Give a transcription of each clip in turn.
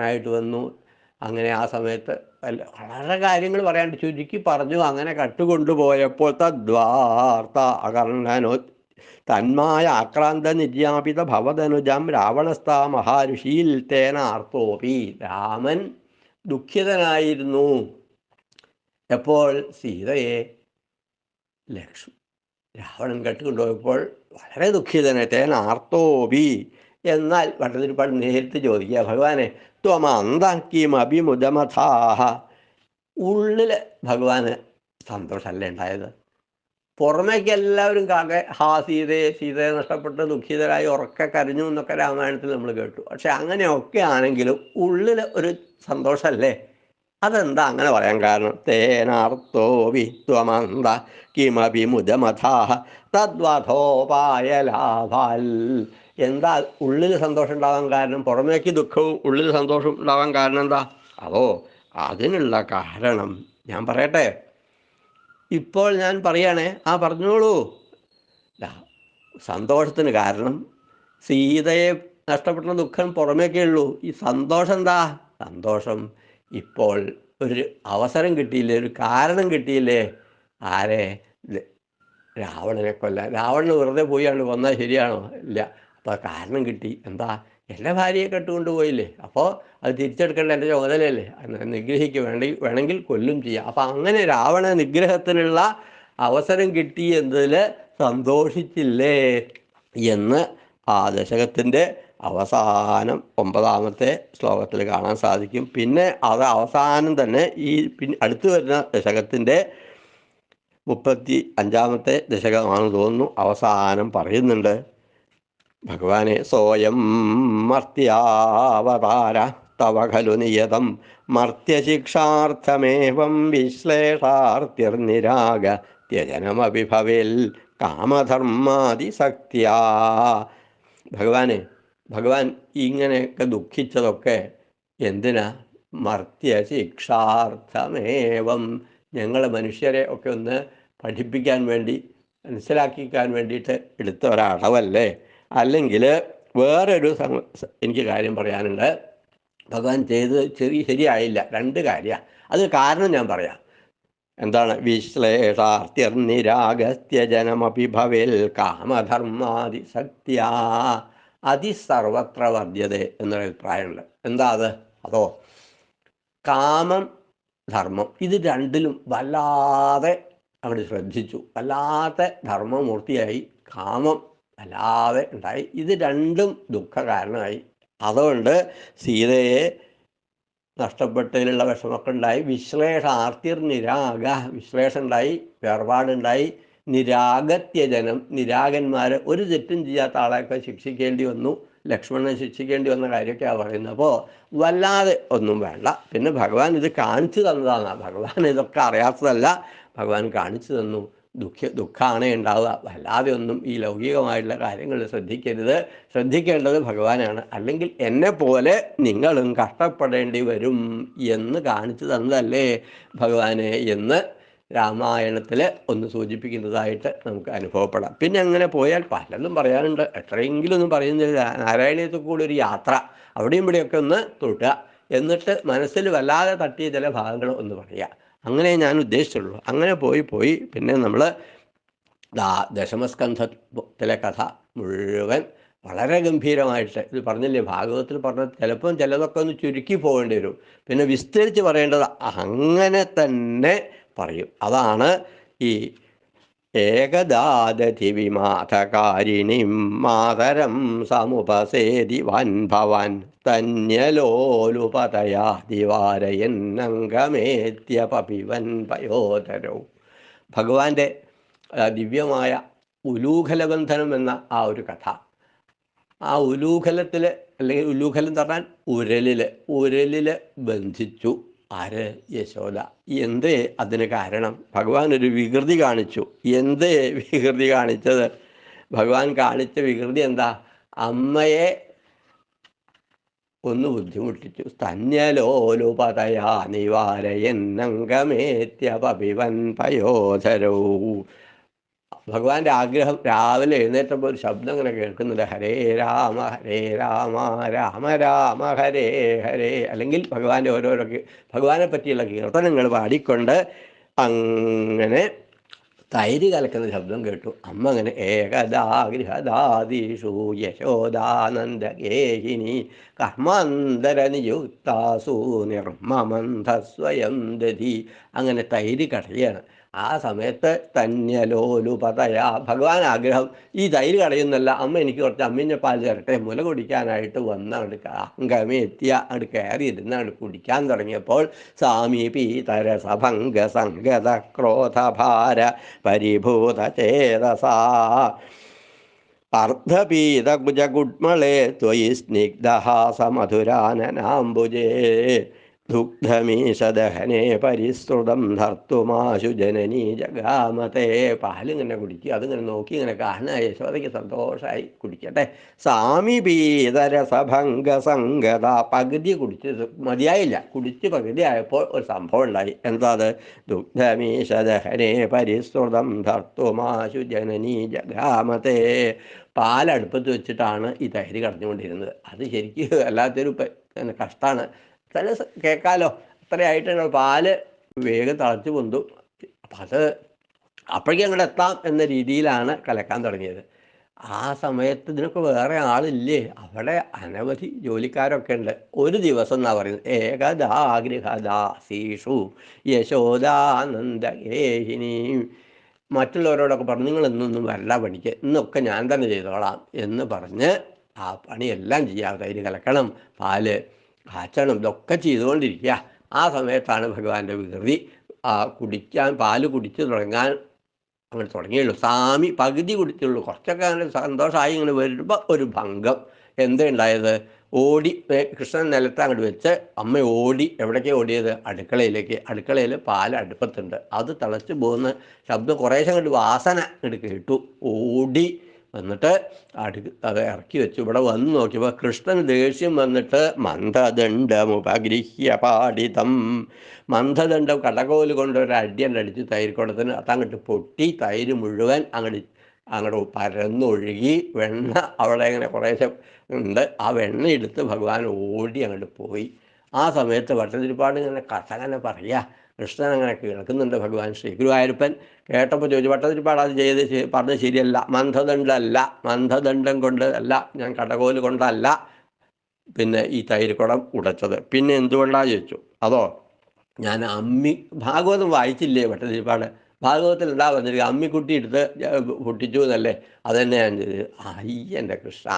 ആയിട്ട് വന്നു. അങ്ങനെ ആ സമയത്ത് അല്ല വളരെ കാര്യങ്ങൾ പറയാണ്ട് ചുരുക്കി പറഞ്ഞു. അങ്ങനെ കട്ടുകൊണ്ടുപോയപ്പോൾ തദ്വാർത്ത അകർണനോ തന്മായ ആക്രാന്ത നിര്യാപിത ഭവതനുജം രാവണസ്ഥ മഹാരുഷിയിൽ തേനാർത്തോപി രാമൻ ദുഃഖിതനായിരുന്നു. എപ്പോൾ? സീതയെ ലക്ഷ്മി രാവണൻ കെട്ടുകൊണ്ടുപോയപ്പോൾ വളരെ ദുഃഖിതനായി തേനാർത്തോപി എന്നാൽ ഭട്ടതിരിപ്പാട് നേരിട്ട് ചോദിക്കുക ഭഗവാനെ ത്വമന്തക്കിം അഭിമുദമഥാഹ ഉള്ളിൽ ഭഗവാന് സന്തോഷമല്ലേ ഉണ്ടായത്? പുറമേക്ക് എല്ലാവരും കാകെ ഹാ സീതയെ സീതയെ നഷ്ടപ്പെട്ട് ദുഃഖിതരായി ഉറക്കെ കരഞ്ഞു എന്നൊക്കെ രാമായണത്തിൽ നമ്മൾ കേട്ടു. പക്ഷെ അങ്ങനെയൊക്കെ ആണെങ്കിലും ഉള്ളിൽ ഒരു സന്തോഷമല്ലേ അതെന്താ അങ്ങനെ പറയാൻ കാരണം? തേനാർത്തോ വിത്വമന്ത കിമഭിമുദമഥാഹ. തദ്വധോപായ ലാഭാൽ എന്താ ഉള്ളിൽ സന്തോഷം ഉണ്ടാവാൻ കാരണം? പുറമേക്ക് ദുഃഖവും ഉള്ളിൽ സന്തോഷം ഉണ്ടാവാൻ കാരണം എന്താ? അതോ അതിനുള്ള കാരണം? ഞാൻ പറയട്ടെ. ഇപ്പോൾ ഞാൻ പറയണേ ആ പറഞ്ഞോളൂ. സന്തോഷത്തിന് കാരണം സീതയെ നഷ്ടപ്പെട്ട ദുഃഖം പുറമേക്കേ ഉള്ളൂ. ഈ സന്തോഷം എന്താ? സന്തോഷം ഇപ്പോൾ ഒരു അവസരം കിട്ടിയില്ലേ? ഒരു കാരണം കിട്ടിയില്ലേ? ആരെ? രാവണനെ കൊല്ല രാവണന് വെറുതെ പോയാണ് വന്നാൽ ശരിയാണോ? ഇല്ല. കാരണം കിട്ടി. എന്താ? എന്റെ ഭാര്യയെ കെട്ടുകൊണ്ട് പോയില്ലേ? അപ്പോൾ അത് തിരിച്ചെടുക്കേണ്ട എന്റെ ചുമതലയല്ലേ? അത് നിഗ്രഹിക്കുക വേണ്ടി വേണമെങ്കിൽ കൊല്ലും ചെയ്യാം. അപ്പോൾ അങ്ങനെ രാവണ നിഗ്രഹത്തിനുള്ള അവസരം കിട്ടി എന്നതിൽ സന്തോഷിച്ചില്ലേ? എന്ന് ആ ദശകത്തിന്റെ അവസാനം ഒമ്പതാമത്തെ ശ്ലോകത്തിൽ കാണാൻ സാധിക്കും. പിന്നെ അത് അവസാനം തന്നെ ഈ പിന്നെ അടുത്തു വരുന്ന ദശകത്തിന്റെ മുപ്പത്തി അഞ്ചാമത്തെ ദശകമാണെന്ന് തോന്നുന്നു. അവസാനം പറയുന്നുണ്ട്. ഭഗവാനെ സോയം മർത്യാവതാര തവ ഖലു നിയതം. മർത്യശിക്ഷാർത്ഥമേവം വിശ്ലേഷാർത്തിർനിരാഗ ഭവേൽ കാമധർമാതിസക്തിയാ ഭഗവാനെ ഭഗവാൻ ഇങ്ങനെയൊക്കെ ദുഃഖിച്ചതൊക്കെ എന്തിനാ? മർത്യശിക്ഷാർത്ഥമേവം. ഞങ്ങൾ മനുഷ്യരെ ഒക്കെ ഒന്ന് പഠിപ്പിക്കാൻ വേണ്ടി മനസ്സിലാക്കിക്കാൻ വേണ്ടിയിട്ട് എടുത്ത ഒരളവല്ലേ അല്ലെങ്കിൽ വേറൊരു എനിക്ക് കാര്യം പറയാനുണ്ട്. ഭഗവാൻ ചെയ്ത് ചെറിയ ശരിയായില്ല. രണ്ട് കാര്യമാണ് അത് കാരണം ഞാൻ പറയാം. എന്താണ്? വിശ്ലേഷാർത്യർനിരാഗസ്ത്യജനമപി ഭവേൽ കാമധർമാതി അതി അതിസർവത്ര വർദ്ധ്യത എന്നൊരു അഭിപ്രായമുണ്ട്. എന്താ അത്? അതോ? കാമം ധർമ്മം. ഇത് രണ്ടിലും വല്ലാതെ അവിടെ ശ്രദ്ധിച്ചു. വല്ലാത്ത ധർമ്മമൂർത്തിയായി കാമം വല്ലാതെ ഉണ്ടായി. ഇത് രണ്ടും ദുഃഖ കാരണമായി അതുകൊണ്ട് സീതയെ നഷ്ടപ്പെട്ടതിലുള്ള വിഷമൊക്കെ ഉണ്ടായി വിശ്ലേഷാർത്തിർ നിരാഗ വിശ്ലേഷം ഉണ്ടായി വേർപാടുണ്ടായി. നിരാഗത്യജനം നിരാഗന്മാർ ഒരു തെറ്റും ചെയ്യാത്ത ആളെയൊക്കെ ശിക്ഷിക്കേണ്ടി വന്നു. ലക്ഷ്മണനെ ശിക്ഷിക്കേണ്ടി വന്ന കാര്യമൊക്കെയാണ് പറയുന്നത്. അപ്പോൾ വല്ലാതെ ഒന്നും വേണ്ട. പിന്നെ ഭഗവാൻ ഇത് കാണിച്ചു തന്നതാണ് ഭഗവാൻ ഇതൊക്കെ അറിയാത്തതല്ല. ഭഗവാൻ കാണിച്ചു തന്നു. ദുഃഖ ദുഃഖമാണ് ഉണ്ടാവുക. വല്ലാതെ ഒന്നും ഈ ലൗകികമായിട്ടുള്ള കാര്യങ്ങൾ ശ്രദ്ധിക്കരുത്. ശ്രദ്ധിക്കേണ്ടത് ഭഗവാനാണ്. അല്ലെങ്കിൽ എന്നെ പോലെ നിങ്ങളും കഷ്ടപ്പെടേണ്ടി വരും എന്ന് കാണിച്ചു തന്നതല്ലേ ഭഗവാനെ എന്ന് രാമായണത്തിൽ ഒന്ന് സൂചിപ്പിക്കുന്നതായിട്ട് നമുക്ക് അനുഭവപ്പെടാം. പിന്നെ അങ്ങനെ പോയാൽ പലതും പറയാനുണ്ട്. എത്രയെങ്കിലും ഒന്നും പറയുന്നില്ല നാരായണീയത്തിൽ കൂടി ഒരു യാത്ര അവിടെയും ഇവിടെയൊക്കെ ഒന്ന് തൊട്ടുക എന്നിട്ട് മനസ്സിൽ വല്ലാതെ തട്ടിയ ചില ഭാഗങ്ങൾ ഒന്ന് പറയുക. അങ്ങനെ ഞാൻ ഉദ്ദേശിച്ചുള്ളൂ. അങ്ങനെ പോയി പോയി. പിന്നെ നമ്മൾ ദശമസ്കന്ധത്തിലെ കഥ മുഴുവൻ വളരെ ഗംഭീരമായിട്ട് ഇത് പറഞ്ഞില്ലേ? ഭാഗവതത്തിൽ പറഞ്ഞ ചിലപ്പം ചിലതൊക്കെ ഒന്ന് ചുരുക്കി പോകേണ്ടി വരും. പിന്നെ വിസ്തരിച്ച് പറയേണ്ടത് അങ്ങനെ തന്നെ പറയും. അതാണ് ഈ ഏകദാദതി വിമാതകാരിണിം മാതരം സമുപസേതി വൻ ഭവാൻ തന്യലോലുപതയാ ദിവാരയന്നംഗമേത്യപിവൻ പയോധരോ ഭഗവാന്റെ ദിവ്യമായ ഉലൂഖലബന്ധനം എന്ന ആ ഒരു കഥ. ആ ഉലൂഖലത്തിൽ അല്ലെങ്കിൽ ഉലൂഖലം എന്ന് പറഞ്ഞാൽ ഉരലിൽ ഉരലിൽ ബന്ധിച്ചു. ആര് യശോദ? എന്തേ അതിന് കാരണം? ഭഗവാൻ ഒരു വികൃതി കാണിച്ചു. എന്തേ വികൃതി കാണിച്ചത്? ഭഗവാൻ കാണിച്ച വികൃതി എന്താ? അമ്മയെ ഒന്ന് ബുദ്ധിമുട്ടിച്ചു. സ്തന്യലോലുപതയാ നിവാരയന്നംഗമേത്യപിവൻ പയോധരൗ. ഭഗവാന്റെ ആഗ്രഹം രാവിലെ എഴുന്നേറ്റപ്പോൾ ഒരു ശബ്ദം ഇങ്ങനെ കേൾക്കുന്നുണ്ട്. ഹരേ രാമ ഹരേ രാമ രാമ രാമ ഹരേ ഹരേ. അല്ലെങ്കിൽ ഭഗവാന്റെ ഓരോരോ ഭഗവാനെ പറ്റിയുള്ള കീർത്തനങ്ങൾ പാടിക്കൊണ്ട് അങ്ങനെ തൈര് കലക്കുന്ന ശബ്ദം കേട്ടു. അമ്മ അങ്ങനെ ഏകദാ ഗൃഹദാദീഷു യശോദാനന്ദഗേഹിനി കർമാന്തര നിയുക്താസു നിർമ്മമന്ധ സ്വയം ദധി. അങ്ങനെ തൈര് കടയാണ്. ആ സമയത്ത് തന്യലോലുപതയാ ഭഗവാൻ ആഗ്രഹം ഈ തൈര് കടയുന്നല്ല അമ്മ എനിക്ക് കുറച്ച് അമ്മിന്റെ പാൽ തരട്ടെ മുല കുടിക്കാനായിട്ട് വന്നങ്ങോട്ട് അങ്കമേ എത്തിയ അവിടെ കയറി ഇരുന്ന് അങ്ങോട്ട് കുടിക്കാൻ തുടങ്ങിയപ്പോൾ സാമീപി സഭംഗ സംഗത ക്രോധഭാര പരിഭൂത ചേതസാ അർദ്ധപീതകുജകുഡ്മളേ ത്വയി സ്നിഗ്ധഹാസമധുരാനനാംബുജേ. ദുഗ്ധമീശദഹനെ പരിസ്തൃതം ധർത്തുമാശു ജനനീ ജഗാമത്തെ പാലിങ്ങനെ കുടിക്കുക അതിങ്ങനെ നോക്കി ഇങ്ങനെ കാണുക. യശോദയ്ക്ക് സന്തോഷമായി കുടിക്കട്ടെ. സാമിപീതരസഭംഗസംഗത സഭംഗ സംഗത പകുതി കുടിച്ച് മതിയായില്ല. കുടിച്ച് പകുതി ആയപ്പോൾ ഒരു സംഭവം ഉണ്ടായി. എന്താ അത്? ദുഗ്ധമീശദഹനെ പരിസ്തൃതം ധർത്തുമാശു ജനനീ ജഗാമത്തെ. പാലടുപ്പത്ത് വെച്ചിട്ടാണ് ഈ തൈര് കടഞ്ഞുകൊണ്ടിരുന്നത് അത് ശരിക്കും അല്ലാത്തൊരു കഷ്ടമാണ് ചില കേൾക്കാമല്ലോ അത്രയായിട്ട് പാൽ വേഗം തളച്ചു പൊന്തു. അപ്പം അത് അപ്പോഴേക്കും അങ്ങോട്ട് എത്താം എന്ന രീതിയിലാണ് കലക്കാൻ തുടങ്ങിയത്. ആ സമയത്ത് ഇതിനൊക്കെ വേറെ ആളില്ലേ. അവിടെ അനവധി ജോലിക്കാരൊക്കെ ഉണ്ട്. ഒരു ദിവസം എന്നാ പറയുന്നത്? ഏകദാഗ്രഹദാസീഷു യശോദാനന്ദഗേഹിനി. മറ്റുള്ളവരോടൊക്കെ പറഞ്ഞു നിങ്ങൾ ഇന്നൊന്നും വരണ്ട പണിക്ക്. ഇന്നൊക്കെ ഞാൻ തന്നെ ചെയ്തോളാം എന്ന് പറഞ്ഞ് ആ പണിയെല്ലാം ചെയ്യാം തൈര് കലക്കണം പാൽ. കാച്ചണം ഇതൊക്കെ ചെയ്തുകൊണ്ടിരിക്കുക. ആ സമയത്താണ് ഭഗവാന്റെ വികൃതി. ആ കുടിക്കാൻ പാൽ കുടിച്ച് തുടങ്ങാൻ അങ്ങനെ തുടങ്ങിയുള്ളൂ. സ്വാമി പകുതി കുടിച്ചുള്ളൂ. കുറച്ചൊക്കെ അങ്ങനെ സന്തോഷമായി ഇങ്ങനെ വരുമ്പോൾ ഒരു ഭംഗം. എന്തുണ്ടായത്? ഓടി കൃഷ്ണൻ നിലത്ത് അങ്ങോട്ട് വെച്ച് അമ്മ ഓടി എവിടേക്ക് ഓടിയത്? അടുക്കളയിലേക്ക്. അടുക്കളയിൽ പാൽ അടുപ്പത്തുണ്ട്. അത് തിളച്ച് പോകുന്ന ശബ്ദം കുറേശ്ശെ അങ്ങോട്ട് വാസന അങ്ങോട്ട് കേട്ടു. ഓടി എന്നിട്ട് അടി അത് ഇറക്കി വെച്ചു. ഇവിടെ വന്ന് നോക്കിയപ്പോൾ കൃഷ്ണൻ ദേഷ്യം വന്നിട്ട് മന്ദദണ്ഡമുപഗൃഹ്യ പാടിതം. മന്ദദണ്ഡം കടകോൽ കൊണ്ട് ഒരു അടിയണ്ട് അടിച്ച് കുടത്തിന് അതങ്ങോട്ട് പൊട്ടി തൈര് മുഴുവൻ അങ്ങോട്ട് അങ്ങോട്ട് പരന്നൊഴുകി വെണ്ണ അവിടെ ഇങ്ങനെ കുറേശ്ശെ ഉണ്ട്. ആ വെണ്ണ എടുത്ത് ഭഗവാൻ ഓടി അങ്ങോട്ട് പോയി. ആ സമയത്ത് ഭട്ടതിരിപ്പാട് ഇങ്ങനെ കഥ അങ്ങനെ പറയുക കൃഷ്ണൻ അങ്ങനെ കേൾക്കുന്നുണ്ട് ഭഗവാൻ ശ്രീ. ഗുരുവായൂരപ്പൻ കേട്ടപ്പോൾ ചോദിച്ചു ഭട്ടതിരിപ്പാട് അത് ചെയ്ത് പറഞ്ഞത് ശരിയല്ല. മന്ധദണ്ഡല്ല മന്ധദണ്ഡം കൊണ്ട് അല്ല ഞാൻ കടകോൽ കൊണ്ടല്ല. പിന്നെ ഈ തൈരുക്കുടം ഉടച്ചത്. പിന്നെ എന്തുകൊണ്ടാണ് ചോദിച്ചു? അതോ ഞാൻ അമ്മി ഭാഗവതം വായിച്ചില്ലേ ഭട്ടതിരിപ്പാട് ഭാഗവതത്തിൽ എന്താ വന്നിരിക്കുക അമ്മിക്കുട്ടി എടുത്ത് പൊട്ടിച്ചു എന്നല്ലേ? അതന്നെ ഞാൻ ചെയ്തത്. അയ്യന്റെ കൃഷ്ണ.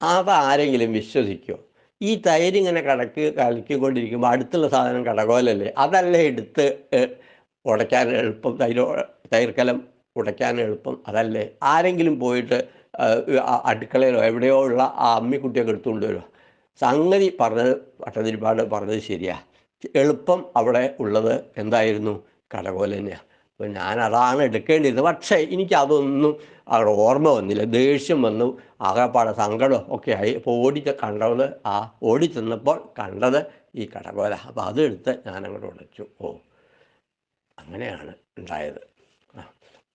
അതാരെങ്കിലും വിശ്വസിക്കുമോ ഈ തൈര് ഇങ്ങനെ കടക്ക് കലക്കിക്കൊണ്ടിരിക്കുമ്പോൾ അടുത്തുള്ള സാധനം കടകോലല്ലേ? അതല്ലേ എടുത്ത് ഉടയ്ക്കാൻ എളുപ്പം തൈര് തൈർക്കലം ഉടയ്ക്കാൻ എളുപ്പം അതല്ലേ? ആരെങ്കിലും പോയിട്ട് അടുക്കളയിലോ എവിടെയോ ഉള്ള ആ അമ്മിക്കുട്ടിയൊക്കെ എടുത്തുകൊണ്ട് വരുമോ സംഗതി പറഞ്ഞത് പട്ടതിരിപ്പാട് പറഞ്ഞത് ശരിയാ. എളുപ്പം അവിടെ ഉള്ളത് എന്തായിരുന്നു? കടകോല തന്നെയാണ് ഞാൻ അതാണ് എടുക്കേണ്ടിയിരുന്നത്. പക്ഷേ എനിക്ക് അതൊന്നും അവിടെ ഓർമ്മ വന്നില്ല. ദേഷ്യം വന്നു. ആകെപ്പാടെ സങ്കടം ഒക്കെ ആയി. അപ്പോൾ ഓടിച്ച് കണ്ടത് ആ ഓടി ചെന്നപ്പോൾ കണ്ടത് ഈ കടകോല. അപ്പോൾ അതെടുത്ത് ഞാൻ അങ്ങോട്ട് ഉടച്ചു. ഓ അങ്ങനെയാണ് ഉണ്ടായത്.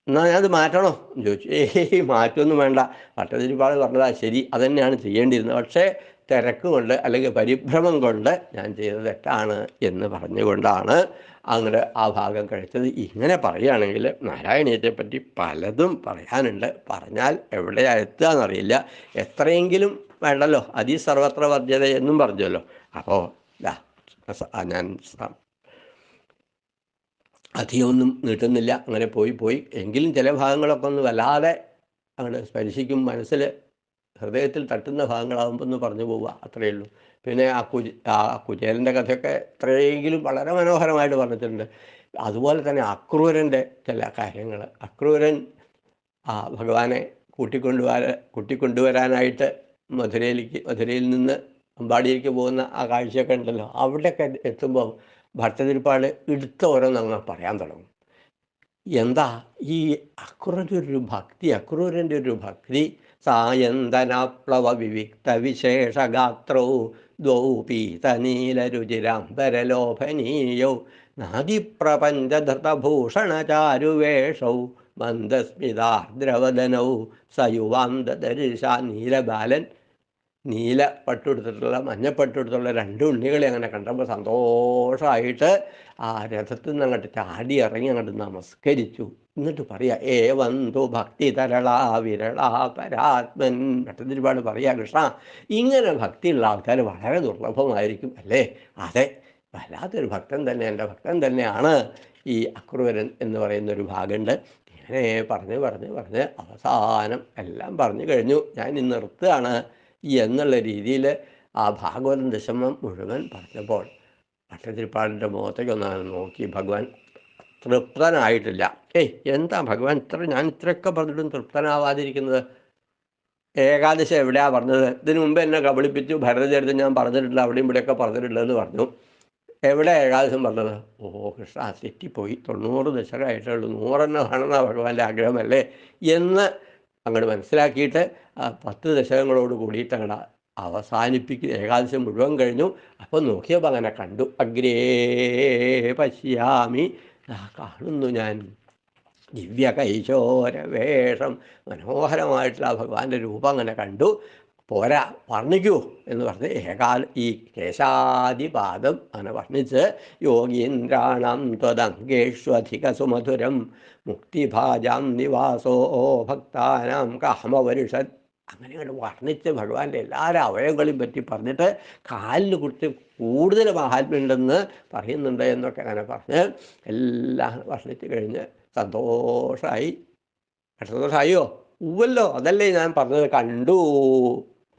എന്നാൽ ഞാനത് മാറ്റണോ ചോദിച്ചു. ഏയ് മാറ്റമൊന്നും വേണ്ട. പട്ടതിരിപ്പാട് പറഞ്ഞതാ ശരി. അതന്നെയാണ് ചെയ്യേണ്ടിയിരുന്നത്. പക്ഷേ തിരക്ക് കൊണ്ട് അല്ലെങ്കിൽ പരിഭ്രമം കൊണ്ട് ഞാൻ ചെയ്തത് തെറ്റാണ് എന്ന് പറഞ്ഞുകൊണ്ടാണ് അങ്ങനെ ആ ഭാഗം കഴിച്ചത്. ഇങ്ങനെ പറയുകയാണെങ്കിൽ നാരായണീയത്തെ പറ്റി പലതും പറയാനുണ്ട്. പറഞ്ഞാൽ എവിടെയാ എത്തുക എന്നറിയില്ല എത്രയെങ്കിലും വേണ്ടല്ലോ. അതി സർവത്ര വർജ്യത എന്നും പറഞ്ഞല്ലോ അപ്പോൾ ഞാൻ അധികമൊന്നും നീട്ടുന്നില്ല. അങ്ങനെ പോയി പോയി. എങ്കിലും ചില ഭാഗങ്ങളൊക്കെ ഒന്ന് വല്ലാതെ അങ്ങനെ സ്പരിശിക്കും മനസ്സിൽ ഹൃദയത്തിൽ തട്ടുന്ന ഭാഗങ്ങളാകുമ്പോൾ ഒന്ന് പറഞ്ഞു പോവുക അത്രയേ ഉള്ളൂ. പിന്നെ ആ കുജ ആ കുചേലന്റെ കഥയൊക്കെ എത്രയെങ്കിലും വളരെ മനോഹരമായിട്ട് പറഞ്ഞിട്ടുണ്ട്. അതുപോലെ തന്നെ അക്രൂരന്റെ ചില കാര്യങ്ങൾ. അക്രൂരൻ ആ ഭഗവാനെ കൂട്ടിക്കൊണ്ടുവരാ കൂട്ടിക്കൊണ്ടുവരാനായിട്ട് മധുരയിലേക്ക് മധുരയിൽ നിന്ന് അമ്പാടിയിലേക്ക് പോകുന്ന ആ കാഴ്ചയൊക്കെ ഉണ്ടല്ലോ. അവിടെയൊക്കെ എത്തുമ്പോൾ ഭട്ടതിരിപ്പാട് എടുത്ത ഓരോന്നങ്ങ് പറയാൻ തുടങ്ങും. എന്താ ഈ അക്രൂരന്റെ ഒരു ഭക്തി അക്രൂരന്റെ ഒരു ഭക്തി സായന്തനാപ്ലവ വിവിക്ത വിശേഷഗാത്രോ ദ്വൗ പീതനീലരുചിരാംബരലോഭനീയൗ നാദിപ്രപഞ്ചധൃതഭൂഷണചാരുവേഷൗ മന്ദസ്മിതാർദ്രവദനൗ സയുവാന്തദർശ നീലബാലൻ നീല പട്ടുടുത്തിട്ടുള്ള മഞ്ഞപ്പട്ടുടുത്തുള്ള രണ്ട് ഉണ്ണികളെ അങ്ങനെ കണ്ടപ്പോൾ സന്തോഷമായിട്ട് ആ രഥത്തിൽ നിന്ന് അങ്ങോട്ട് ചാടി ഇറങ്ങി അങ്ങോട്ട് നമസ്കരിച്ചു. എന്നിട്ട് പറയാ ഏവന്തു ഭക്തി തരളാ വിരളാ പരാത്മൻ. പെട്ടെന്ന് ഒരുപാട് പറയാ കൃഷ്ണ ഇങ്ങനെ ഭക്തിയുള്ള ആൾക്കാർ വളരെ ദുർലഭമായിരിക്കും അല്ലേ? അതെ വല്ലാത്തൊരു ഭക്തൻ തന്നെ എന്റെ ഭക്തൻ തന്നെയാണ് ഈ അക്രൂരൻ എന്ന് പറയുന്ന ഒരു ഭാഗമുണ്ട് ഇങ്ങനെ പറഞ്ഞ് പറഞ്ഞ് പറഞ്ഞ് അവസാനം എല്ലാം പറഞ്ഞു കഴിഞ്ഞു. ഞാൻ ഇന്ന് നിർത്തുകയാണ് എന്നുള്ള രീതിയിൽ ആ ഭാഗവതം ദശമം മുഴുവൻ പറഞ്ഞപ്പോൾ ഭട്ടതിരിപ്പാടിന്റെ മുഖത്തേക്ക് നോക്കി ഭഗവാൻ തൃപ്തനായിട്ടില്ല. ഏയ് എന്താ ഭഗവാൻ ഇത്ര ഞാൻ ഇത്രയൊക്കെ പറഞ്ഞിട്ടും തൃപ്തനാവാതിരിക്കുന്നത്? ഏകാദശി എവിടെയാ പറഞ്ഞത്? ഇതിനു മുമ്പ് എന്നെ കബളിപ്പിച്ചു ഭരതചരിതം ഞാൻ പറഞ്ഞിട്ടില്ല അവിടെയും ഇവിടെയൊക്കെ പറഞ്ഞിട്ടില്ലെന്ന് പറഞ്ഞു. എവിടെ ഏകാദശം പറഞ്ഞത്? ഓ കൃഷ്ണ തെറ്റിപ്പോയി. തൊണ്ണൂറ് ദശകമായിട്ടുള്ളൂ നൂറെണ്ണം കാണുന്ന ഭഗവാന്റെ ആഗ്രഹമല്ലേ? എന്ന് അങ്ങോട്ട് മനസ്സിലാക്കിയിട്ട് പത്ത് ദശകങ്ങളോട് കൂടിയിട്ട് അങ്ങോട്ട് അവസാനിപ്പിക്കുക. ഏകാദശം മുഴുവൻ കഴിഞ്ഞു. അപ്പോൾ നോക്കിയപ്പോൾ അങ്ങനെ കണ്ടു. അഗ്രേ പശ്യാമി കാണുന്നു ഞാൻ. ദിവ്യ കൈശോര വേഷം. മനോഹരമായിട്ടുള്ള ഭഗവാന്റെ രൂപം അങ്ങനെ കണ്ടു. പോരാ വർണിക്കൂ എന്ന് പറഞ്ഞ് ഏകാൽ ഈ കേശാദിപാദം അങ്ങനെ വർണിച്ച് യോഗീന്ദ്രാണം ത്വദംഗേഷ്വധിക സുമധുരം മുക്തിഭാജാം നിവാസോ ഭക്താനാം കാമവരുഷത് അങ്ങനെ അങ്ങോട്ട് വർണിച്ച് ഭഗവാന്റെ എല്ലാവരും അവയവങ്ങളെയും പറ്റി പറഞ്ഞിട്ട് കാലിന് കുറിച്ച് കൂടുതൽ മഹാത്മ്യമുണ്ടെന്ന് പറയുന്നുണ്ട് എന്നൊക്കെ അങ്ങനെ പറഞ്ഞ് എല്ലാം വർണിച്ച് കഴിഞ്ഞ് സന്തോഷമായി സന്തോഷമായോ ഉവല്ലോ അതല്ലേ ഞാൻ പറഞ്ഞത്. കണ്ടു.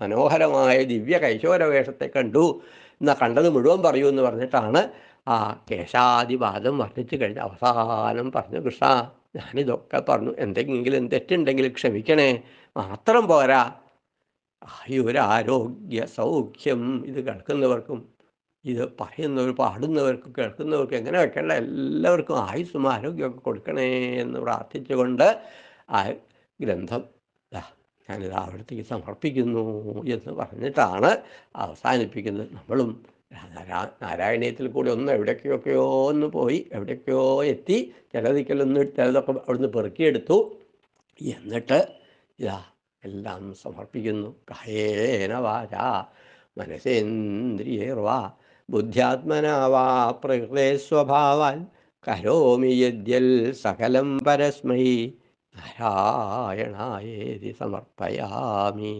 മനോഹരമായ ദിവ്യ കൈശോര വേഷത്തെ കണ്ടു. എന്നാ കണ്ടത് മുഴുവൻ പറയൂ എന്ന് പറഞ്ഞിട്ടാണ് ആ കേശാദിവാദം വർദ്ധിച്ചു കഴിഞ്ഞ് അവസാനം പറഞ്ഞു കൃഷ്ണ ഞാനിതൊക്കെ പറഞ്ഞു. എന്തെങ്കിലും തെറ്റുണ്ടെങ്കിൽ ക്ഷമിക്കണേ. മാത്രം പോരാ. ആയുരാരോഗ്യ സൗഖ്യം. ഇത് കേൾക്കുന്നവർക്കും ഇത് പറയുന്നവർ പാടുന്നവർക്കും കേൾക്കുന്നവർക്കും എങ്ങനെ വെക്കേണ്ട? എല്ലാവർക്കും ആയുസ്സും ആരോഗ്യമൊക്കെ കൊടുക്കണേ എന്ന് പ്രാർത്ഥിച്ചുകൊണ്ട് ആ ഗ്രന്ഥം ഞാനിത് അവിടത്തേക്ക് സമർപ്പിക്കുന്നു എന്ന് പറഞ്ഞിട്ടാണ് അവസാനിപ്പിക്കുന്നത്. നമ്മളും നാരായണീയത്തിൽ കൂടി ഒന്ന് എവിടേക്കൊക്കെയോ ഒന്ന് പോയി എവിടേക്കോ എത്തി ചിലതിക്കലൊന്ന് ചിലതൊക്കെ അവിടുന്ന് പെറുക്കിയെടുത്തു. എന്നിട്ട് ഇതാ എല്ലാം സമർപ്പിക്കുന്നു. കായേന വാച മനസ്സേന്ദ്രിയേർവാ ബുദ്ധ്യാത്മനാവാ പ്രകൃതേ സ്വഭാവാൻ കരോമി യദ്യൽ സകലം പരസ്മൈ നാരായണായേതി സമർപ്പയാമി.